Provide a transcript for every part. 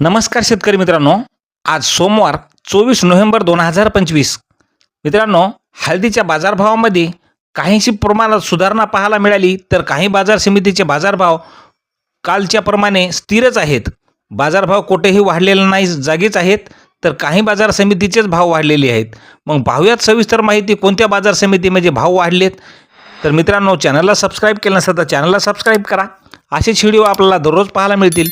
नमस्कार शेतकरी मित्रांनो. आज सोमवार चोवीस नोव्हेंबर दोन हजार पंचवीस. मित्रांनो हळदीच्या बाजारभावामध्ये काहीशी प्रमाणात सुधारणा पाहायला मिळाली तर काही बाजार समितीचे बाजारभाव कालच्याप्रमाणे स्थिरच आहेत. बाजारभाव कुठेही वाढलेला नाही जागीच आहेत तर काही बाजार समितीचेच भाव वाढलेले आहेत. मग पाहूयात सविस्तर माहिती कोणत्या बाजार समितीमध्ये म्हणजे भाव वाढलेत. तर मित्रांनो चॅनलला सबस्क्राईब केलं नसेल तर चॅनलला सबस्क्राईब करा. असेच व्हिडिओ आपल्याला दररोज पाहायला मिळतील.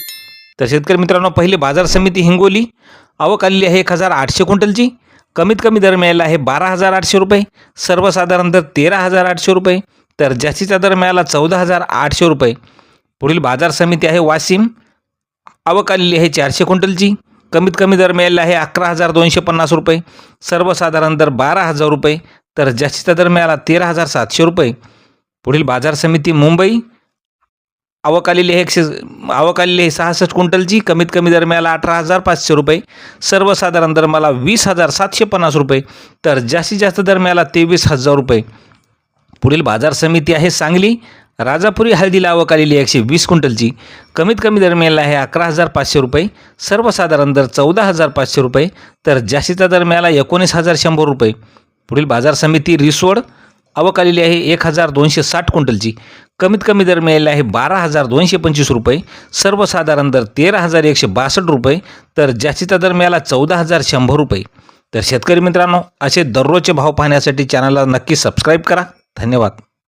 तर शेतकरी मित्रांनो पहिली बाजार समिती हिंगोली. आवक आलेली आहे एक हजार आठशे क्विंटलची. कमीत कमी दर मिळाला आहे बारा हजार आठशे रुपये. सर्वसाधारण दर तेरा हजार आठशे रुपये. तर जास्तीचा दर मिळाला चौदा हजार आठशे रुपये. पुढील बाजार समिती आहे वाशिम. आवक आलेली आहे चारशे क्विंटलची. कमीत कमी दर मिळाला आहे अकरा हजार दोनशे पन्नास रुपये. सर्वसाधारण दर बारा हजार रुपये. तर जास्तीचा दर मिळाला तेरा हजार सातशे रुपये. पुढील बाजार समिती मुंबई. आवक आलेली आहे एकशे आवक आलेली आहे सहासष्ट क्विंटलची. कमीत कमी दर मिळाला अठरा हजार पाचशे रुपये. सर्वसाधारण दर मला वीस हजार सातशे पन्नास रुपये. तर जास्तीत जास्त दर मिळाला तेवीस हजार रुपये. पुढील बाजार समिती आहे सांगली. राजापुरी हळदीला आवक आलेली एकशे वीस क्विंटलची. कमीत कमी दर मिळाला आहे अकरा हजार पाचशे रुपये. सर्वसाधारण दर चौदा हजार पाचशे रुपये. तर जास्तीचा दर मिळाला एकोणीस हजार शंभर रुपये. पुढील बाजार समिती रिसोड. आवक आलेली आहे एक हजार दोनशे साठ क्विंटलची. कमीत कमी दर मिळाले आहे बारा हजार दोनशे पंचवीस रुपये. सर्वसाधारण दर तेरा हजार एकशे बासष्ट रुपये. तर जास्तीचा दर मिळाला चौदा हजार शंभर रुपये. तर शेतकरी मित्रांनो असे दररोजचे भाव पाहण्यासाठी चॅनलला नक्की सबस्क्राईब करा. धन्यवाद.